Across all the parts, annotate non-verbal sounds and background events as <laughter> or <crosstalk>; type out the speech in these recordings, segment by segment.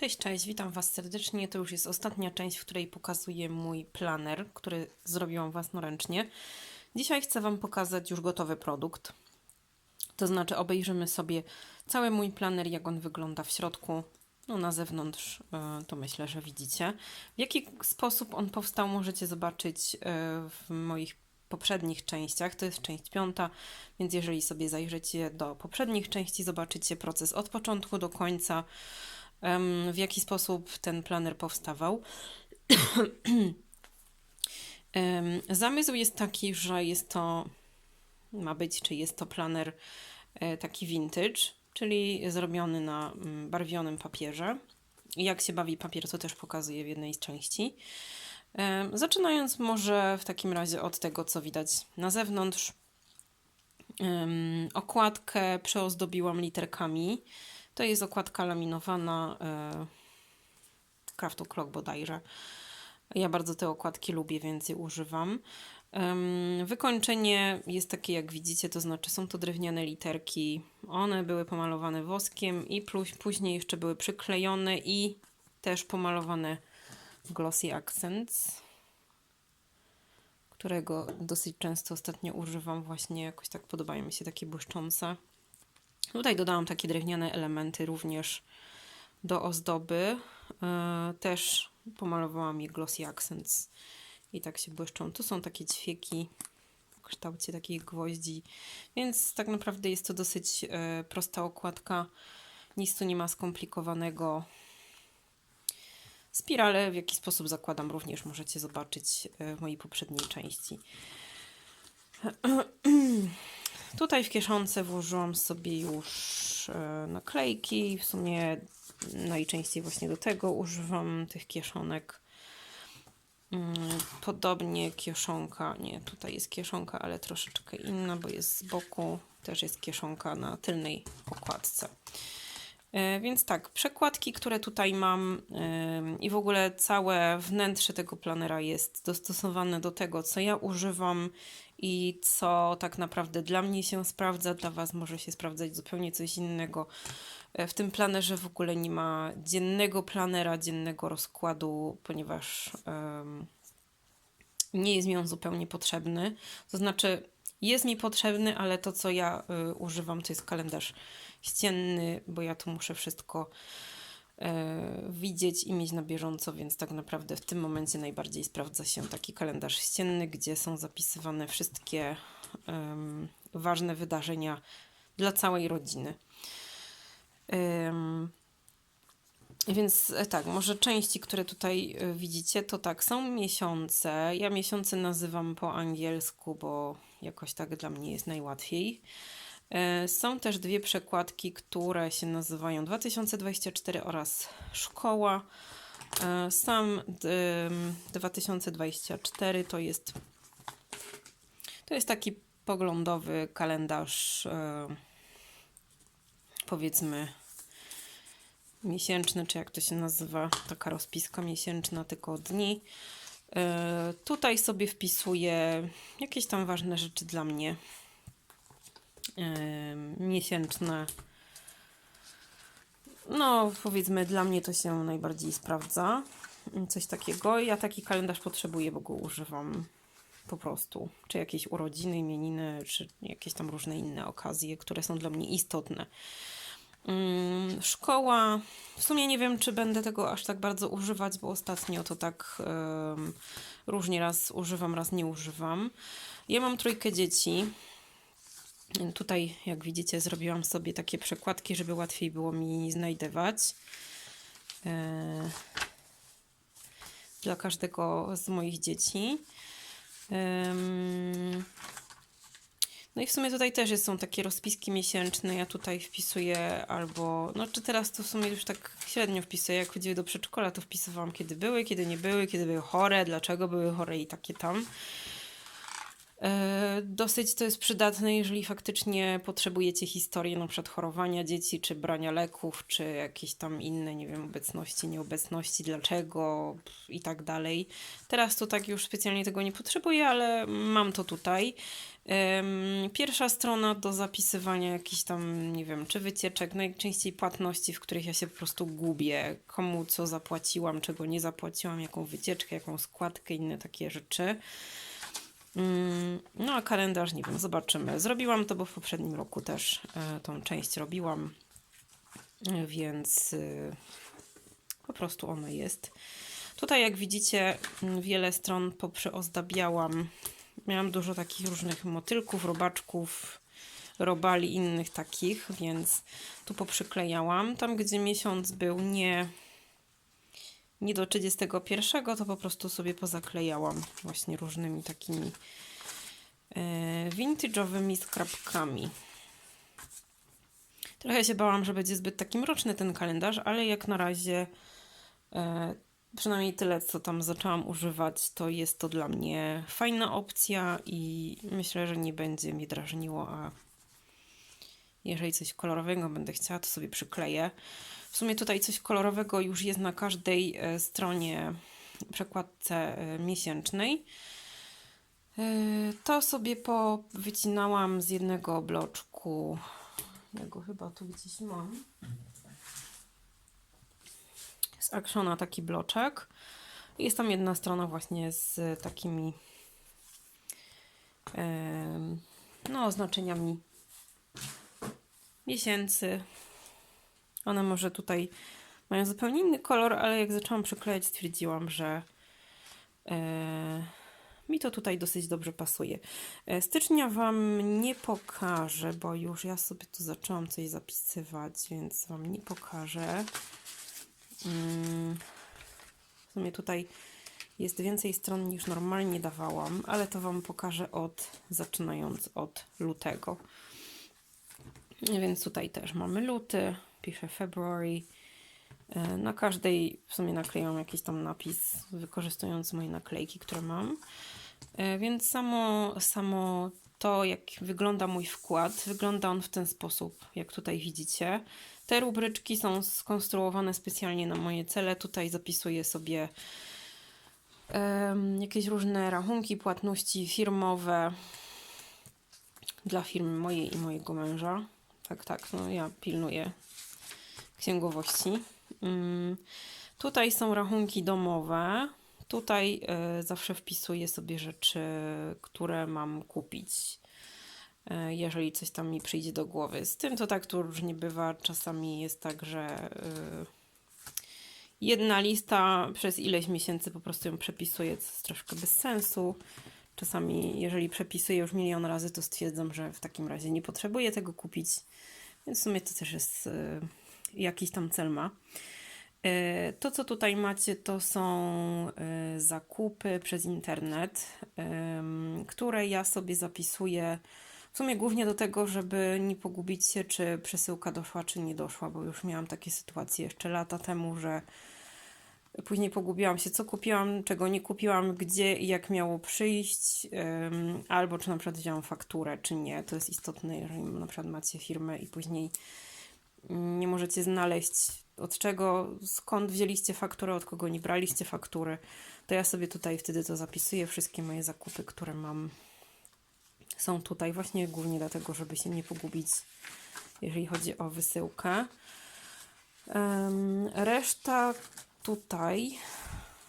Cześć, cześć, witam Was serdecznie. To już jest ostatnia część, w której pokazuję mój planer, który zrobiłam własnoręcznie. Dzisiaj chcę Wam pokazać już gotowy produkt. To znaczy, obejrzymy sobie cały mój planer, jak on wygląda w środku. No, na zewnątrz e, to myślę, że widzicie. W jaki sposób on powstał, możecie zobaczyć e, w moich poprzednich częściach. To jest część piąta, więc jeżeli sobie zajrzycie do poprzednich części, zobaczycie proces od początku do końca w jaki sposób ten planer powstawał. <coughs> Zamysł jest taki, że jest to, ma być, czy jest to planer e, taki vintage, czyli zrobiony na mm, barwionym papierze. Jak się bawi papier, to też pokazuję w jednej z części. Zaczynając może w takim razie od tego, co widać na zewnątrz. Okładkę przeozdobiłam literkami to jest okładka laminowana e, Craftu Clock bodajże. Ja bardzo te okładki lubię, więc je używam. Wykończenie jest takie, jak widzicie, to znaczy są to drewniane literki. One były pomalowane woskiem i później jeszcze były przyklejone i też pomalowane Glossy Accents, którego dosyć często ostatnio używam. Właśnie jakoś tak podobają mi się takie błyszczące. Tutaj dodałam takie drewniane elementy również do ozdoby. E, też pomalowałam je glossy accents i tak się błyszczą. Tu są takie ćwieki w kształcie takich gwoździ, więc tak naprawdę jest to dosyć e, prosta okładka. Nic tu nie ma skomplikowanego. Spirale w jaki sposób zakładam również możecie zobaczyć e, w mojej poprzedniej części. <clears throat> Tutaj w kieszonce włożyłam sobie już e, naklejki. W sumie najczęściej właśnie do tego używam tych kieszonek. Mm, podobnie kieszonka, nie, tutaj jest kieszonka, ale troszeczkę inna, bo jest z boku. Też jest kieszonka na tylnej okładce. E, więc tak, przekładki, które tutaj mam i w ogóle całe wnętrze tego planera jest dostosowane do tego, co ja używam i co tak naprawdę dla mnie się sprawdza, dla Was może się sprawdzać zupełnie coś innego. E, w tym planerze w ogóle nie ma dziennego planera, dziennego rozkładu, ponieważ um, nie jest mi on zupełnie potrzebny. To znaczy, jest mi potrzebny, ale to, co ja y, używam, to jest kalendarz ścienny, bo ja tu muszę wszystko e, widzieć i mieć na bieżąco, więc tak naprawdę w tym momencie najbardziej sprawdza się taki kalendarz ścienny, gdzie są zapisywane wszystkie um, ważne wydarzenia dla całej rodziny. Więc e, tak, może części, które tutaj e, widzicie, to tak, są miesiące. Ja miesiące nazywam po angielsku, bo jakoś tak dla mnie jest najłatwiej. E, są też dwie przekładki, które się nazywają 2024 oraz Szkoła. E, sam 2024 to jest to jest taki poglądowy kalendarz e, powiedzmy miesięczny, czy jak to się nazywa, taka rozpiska miesięczna, tylko dni. Tutaj sobie wpisuję jakieś tam ważne rzeczy dla mnie miesięczne. No, powiedzmy, dla mnie to się najbardziej sprawdza. Coś takiego. Ja taki kalendarz potrzebuję, bo go używam po prostu. Czy jakieś urodziny, imieniny, czy jakieś tam różne inne okazje, które są dla mnie istotne. Szkoła. W sumie nie wiem, czy będę tego aż tak bardzo używać, bo ostatnio to tak um, różnie raz używam, raz nie używam. Ja mam trójkę dzieci. Tutaj, jak widzicie, zrobiłam sobie takie przekładki, żeby łatwiej było mi znajdywać. E, dla każdego z moich dzieci. No i w sumie tutaj też są takie rozpiski miesięczne. Ja tutaj wpisuję albo, no czy teraz to w sumie już tak średnio wpisuję. Jak chodziły do przedszkola, to wpisywałam kiedy były, kiedy nie były, kiedy były chore, dlaczego były chore i takie tam. E, Dosyć to jest przydatne, jeżeli faktycznie potrzebujecie historii na przykład chorowania dzieci, czy brania leków, czy jakieś tam inne, nie wiem, obecności, nieobecności, dlaczego i tak dalej. Teraz to tak już specjalnie tego nie potrzebuję, ale mam to tutaj. Pierwsza strona do zapisywania jakichś tam, nie wiem, czy wycieczek, najczęściej płatności, w których ja się po prostu gubię, komu co zapłaciłam, czego nie zapłaciłam, jaką wycieczkę, jaką składkę, inne takie rzeczy. Mm, No a kalendarz, nie wiem, zobaczymy. Zrobiłam to, bo w poprzednim roku też e, tą część robiłam, więc y, po prostu ona jest. Tutaj, jak widzicie, m, wiele stron poprzyozdabiałam. Miałam dużo takich różnych motylków, robaczków, robali innych takich, więc tu poprzyklejałam. Tam, gdzie miesiąc był nie, nie do 31, to po prostu sobie pozaklejałam właśnie różnymi takimi e, vintage'owymi skrapkami. Trochę się bałam, że będzie zbyt taki mroczny ten kalendarz, ale jak na razie e, przynajmniej tyle, co tam zaczęłam używać, to jest to dla mnie fajna opcja i myślę, że nie będzie mnie drażniło, a jeżeli coś kolorowego będę chciała, to sobie przykleję. W sumie tutaj coś kolorowego już jest na każdej e, stronie przekładce e, miesięcznej. E, To sobie powycinałam z jednego bloczku. Ja go chyba tu gdzieś mam. Z Actiona taki bloczek. Jest tam jedna strona właśnie z takimi no, oznaczeniami miesięcy. One może tutaj mają zupełnie inny kolor, ale jak zaczęłam przyklejać, stwierdziłam, że e, mi to tutaj dosyć dobrze pasuje. E, Stycznia Wam nie pokażę, bo już ja sobie tu zaczęłam coś zapisywać, więc Wam nie pokażę. Mm, W sumie tutaj jest więcej stron niż normalnie dawałam, ale to Wam pokażę od, zaczynając od lutego. Więc tutaj też mamy luty, piszę February. E, Na każdej w sumie naklejam jakiś tam napis, wykorzystując moje naklejki, które mam. E, Więc samo, samo to, jak wygląda mój wkład, wygląda on w ten sposób, jak tutaj widzicie. Te rubryczki są skonstruowane specjalnie na moje cele. Tutaj zapisuję sobie em, jakieś różne rachunki, płatności firmowe dla firmy mojej i mojego męża. Tak, tak, no ja pilnuję księgowości. Mm, Tutaj są rachunki domowe. Tutaj e, zawsze wpisuję sobie rzeczy, które mam kupić, e, jeżeli coś tam mi przyjdzie do głowy. Z tym to tak tu różnie bywa. Czasami jest tak, że e, jedna lista przez ileś miesięcy po prostu ją przepisuję, co jest troszkę bez sensu. Czasami, jeżeli przepisuję już milion razy, to stwierdzam, że w takim razie nie potrzebuję tego kupić. Więc w sumie to też jest jakiś tam cel ma. E, To, co tutaj macie, to są e, zakupy przez internet, które ja sobie zapisuję w sumie głównie do tego, żeby nie pogubić się, czy przesyłka doszła, czy nie doszła, bo już miałam takie sytuacje jeszcze lata temu, że później pogubiłam się, co kupiłam, czego nie kupiłam, gdzie i jak miało przyjść, albo czy na przykład wzięłam fakturę, czy nie. To jest istotne, jeżeli na przykład macie firmę i później nie możecie znaleźć od czego, skąd wzięliście fakturę, od kogo nie braliście faktury, to ja sobie tutaj wtedy to zapisuję. Wszystkie moje zakupy, które mam, są tutaj właśnie głównie dlatego, żeby się nie pogubić, jeżeli chodzi o wysyłkę. Reszta tutaj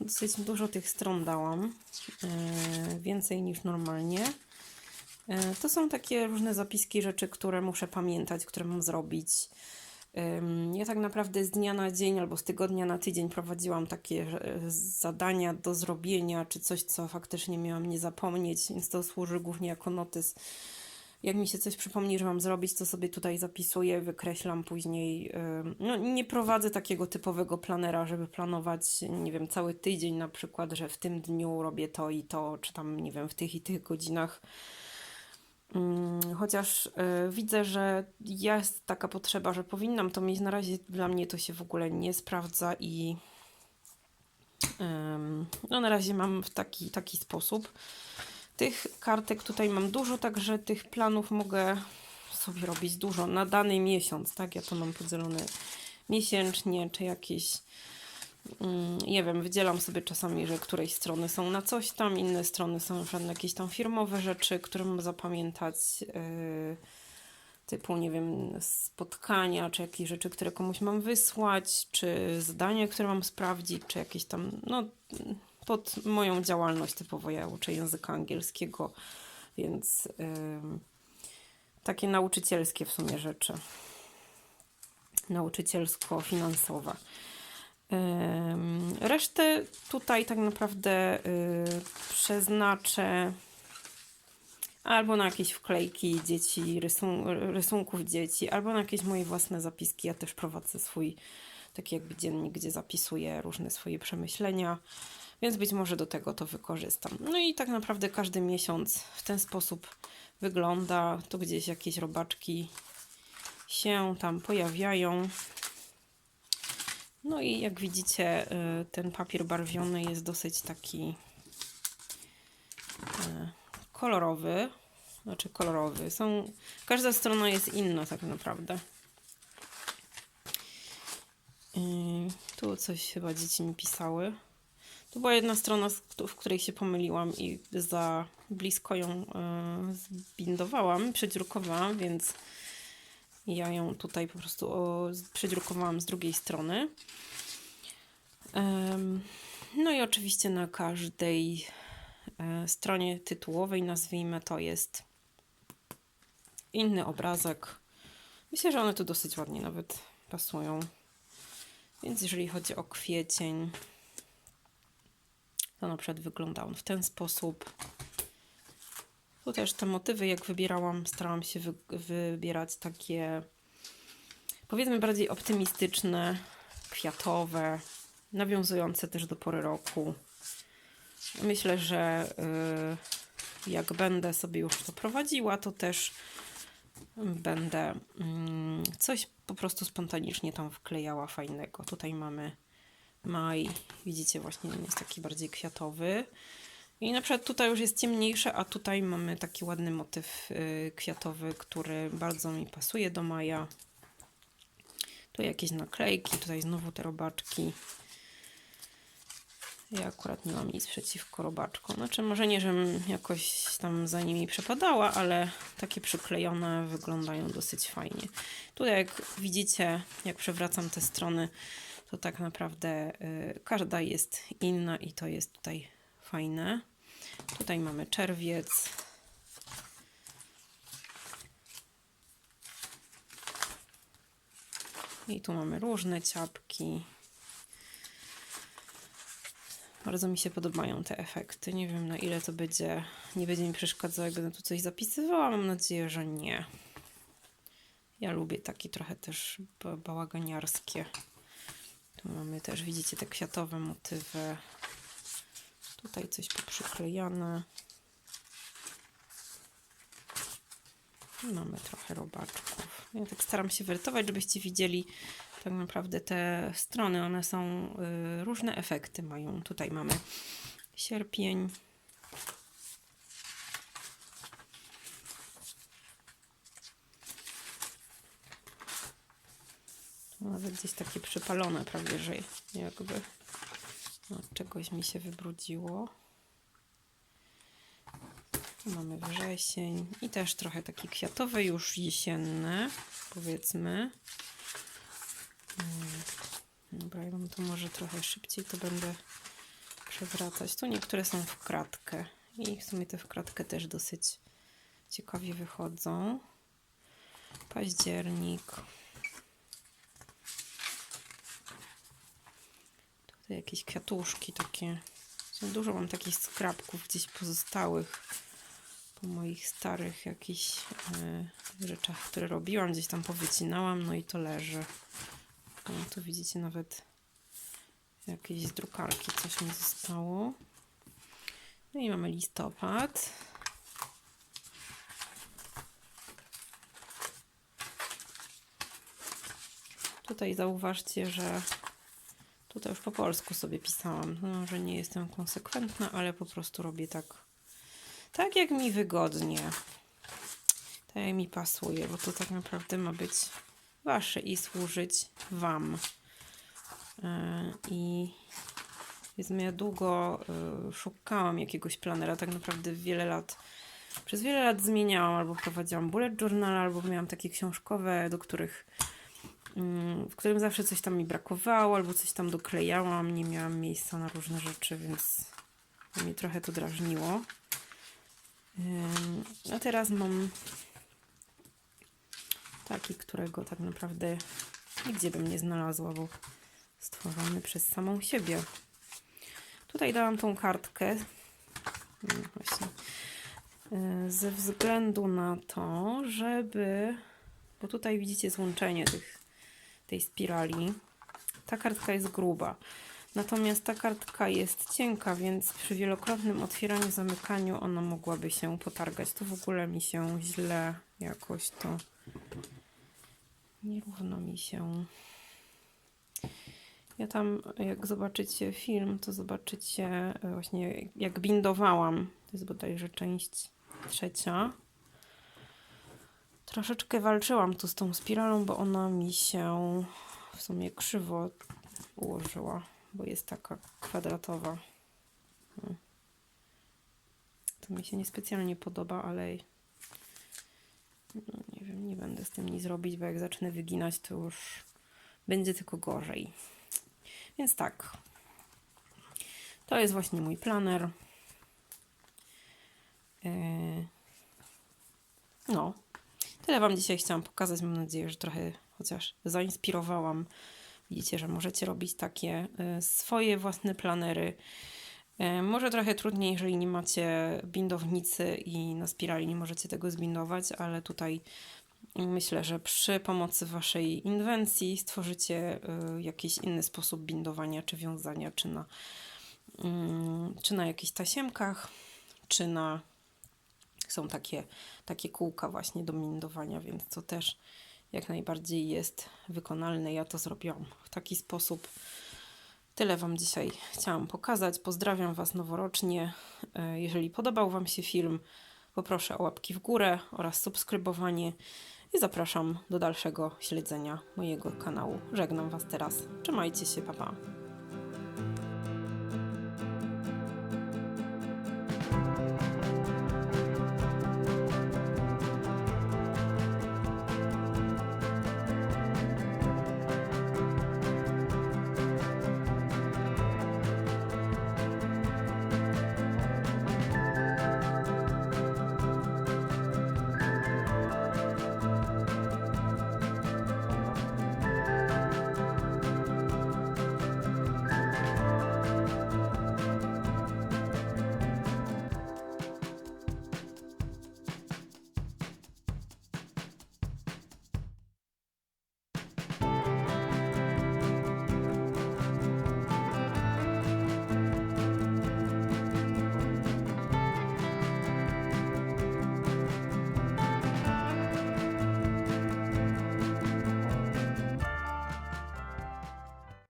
dosyć dużo tych stron dałam, e, więcej niż normalnie. E, To są takie różne zapiski, rzeczy, które muszę pamiętać, które mam zrobić. Ja tak naprawdę z dnia na dzień albo z tygodnia na tydzień prowadziłam takie e, zadania do zrobienia, czy coś, co faktycznie miałam nie zapomnieć, więc to służy głównie jako notes. Jak mi się coś przypomni, że mam zrobić, to sobie tutaj zapisuję, wykreślam później. No, nie prowadzę takiego typowego planera, żeby planować, nie wiem, cały tydzień na przykład, że w tym dniu robię to i to, czy tam, nie wiem, w tych i tych godzinach. Mm, Chociaż y, widzę, że jest taka potrzeba, że powinnam to mieć. Na razie dla mnie to się w ogóle nie sprawdza i no na razie mam w taki, taki sposób. Tych kartek tutaj mam dużo, także tych planów mogę sobie robić dużo na dany miesiąc, tak? Ja to mam podzielone miesięcznie, czy jakieś, nie wiem, wydzielam sobie czasami, że któreś strony są na coś tam, inne strony są na jakieś tam firmowe rzeczy, które mam zapamiętać, yy, typu, nie wiem, spotkania, czy jakieś rzeczy, które komuś mam wysłać, czy zadania, które mam sprawdzić, czy jakieś tam, no, pod moją działalność typowo ja uczę języka angielskiego, więc ym, takie nauczycielskie w sumie rzeczy. Nauczycielsko-finansowe. Resztę tutaj tak naprawdę y, przeznaczę albo na jakieś wklejki dzieci, rysun rysunków dzieci, albo na jakieś moje własne zapiski. Ja też prowadzę swój taki jakby dziennik, gdzie zapisuję różne swoje przemyślenia, więc być może do tego to wykorzystam. No i tak naprawdę każdy miesiąc w ten sposób wygląda. Tu gdzieś jakieś robaczki się tam pojawiają. No i jak widzicie, y, ten papier barwiony jest dosyć taki y, kolorowy. Znaczy kolorowy. Są, każda strona jest inna tak naprawdę. Yy, tu coś chyba dzieci mi pisały. Tu była jedna strona, w której się pomyliłam i za blisko ją zbindowałam, przedrukowałam, więc ja ją tutaj po prostu o, przedrukowałam z drugiej strony. No i oczywiście na każdej e, stronie tytułowej, nazwijmy to, jest inny obrazek. Myślę, że one tu dosyć ładnie nawet pasują. Więc jeżeli chodzi o kwiecień, to na przykład wygląda on w ten sposób. Tu też te motywy, jak wybierałam, starałam się wy wybierać takie powiedzmy bardziej optymistyczne, kwiatowe, nawiązujące też do pory roku. Myślę, że y, jak będę sobie już to prowadziła, to też będę mm, coś po prostu spontanicznie tam wklejała fajnego. Tutaj mamy maj, widzicie właśnie on jest taki bardziej kwiatowy. I na przykład tutaj już jest ciemniejsze, a tutaj mamy taki ładny motyw y, kwiatowy, który bardzo mi pasuje do maja. Tu jakieś naklejki, tutaj znowu te robaczki. Ja akurat nie mam nic przeciwko robaczkom. Znaczy, może nie, żebym jakoś tam za nimi przepadała, ale takie przyklejone wyglądają dosyć fajnie. Tutaj, jak widzicie, jak przewracam te strony, to tak naprawdę y, każda jest inna i to jest tutaj fajne. Tutaj mamy czerwiec. I tu mamy różne ciapki. Bardzo mi się podobają te efekty. Nie wiem na ile to będzie, nie będzie mi przeszkadzało, jak będę tu coś zapisywała. Mam nadzieję, że nie. Ja lubię takie trochę też ba- bałaganiarskie. Tu mamy też, widzicie, te kwiatowe motywy. Tutaj coś poprzyklejane. Mamy trochę robaczków. Ja tak staram się wertować, żebyście widzieli tak naprawdę te strony. One są y, różne efekty mają. Tutaj mamy sierpień. Nawet gdzieś takie przypalone prawie, że jakby od czegoś mi się wybrudziło. Tu mamy wrzesień i też trochę taki kwiatowy, już jesienny, powiedzmy. Mm, Dobra, ja to może trochę szybciej to będę przewracać. Tu niektóre są w kratkę i w sumie te w kratkę też dosyć ciekawie wychodzą. Październik. Jakieś kwiatuszki takie. Dużo mam takich skrapków gdzieś pozostałych po moich starych jakichś e, rzeczach, które robiłam. Gdzieś tam powycinałam, no i to leży. Tu widzicie nawet jakieś z drukarki coś mi zostało. No i mamy listopad. Tutaj zauważcie, że tutaj już po polsku sobie pisałam. No, że nie jestem konsekwentna, ale po prostu robię tak, tak jak mi wygodnie. Tak jak mi pasuje, bo to tak naprawdę ma być wasze i służyć wam. Yy, I powiedzmy, ja długo y, szukałam jakiegoś planera, tak naprawdę wiele lat, przez wiele lat zmieniałam, albo prowadziłam bullet journal, albo miałam takie książkowe, do których, w którym zawsze coś tam mi brakowało, albo coś tam doklejałam, nie miałam miejsca na różne rzeczy, więc mnie trochę to drażniło. A teraz mam taki, którego tak naprawdę nigdzie bym nie znalazła, bo stworzony przez samą siebie. Tutaj dałam tą kartkę. No właśnie. y, Ze względu na to, żeby. Bo tutaj widzicie złączenie tych, tej spirali. Ta kartka jest gruba. Natomiast ta kartka jest cienka, więc przy wielokrotnym otwieraniu, zamykaniu ona mogłaby się potargać. To w ogóle mi się źle jakoś to. Nierówno mi się ja tam, jak zobaczycie film, to zobaczycie e, właśnie, jak bindowałam. To jest bodajże część trzecia. Troszeczkę walczyłam tu z tą spiralą, bo ona mi się w sumie krzywo ułożyła, bo jest taka kwadratowa. Hmm. To mi się niespecjalnie podoba, ale no, nie wiem, nie będę z tym nic zrobić, bo jak zacznę wyginać, to już będzie tylko gorzej. Więc tak. To jest właśnie mój planer. Yy, No. Tyle Wam dzisiaj chciałam pokazać. Mam nadzieję, że trochę chociaż zainspirowałam. Widzicie, że możecie robić takie yy, swoje własne planery. Yy, Może trochę trudniej, jeżeli nie macie bindownicy i na spirali nie możecie tego zbindować, ale tutaj Myślę, że przy pomocy Waszej inwencji stworzycie y, jakiś inny sposób bindowania czy wiązania, czy na, mm, czy na jakichś tasiemkach, czy na. Są takie, takie kółka właśnie do bindowania, więc to też jak najbardziej jest wykonalne. Ja to zrobiłam w taki sposób. Tyle Wam dzisiaj chciałam pokazać. Pozdrawiam Was noworocznie. Y, Jeżeli podobał Wam się film, poproszę o łapki w górę oraz subskrybowanie i zapraszam do dalszego śledzenia mojego kanału. Żegnam Was teraz. Trzymajcie się, papa. Pa.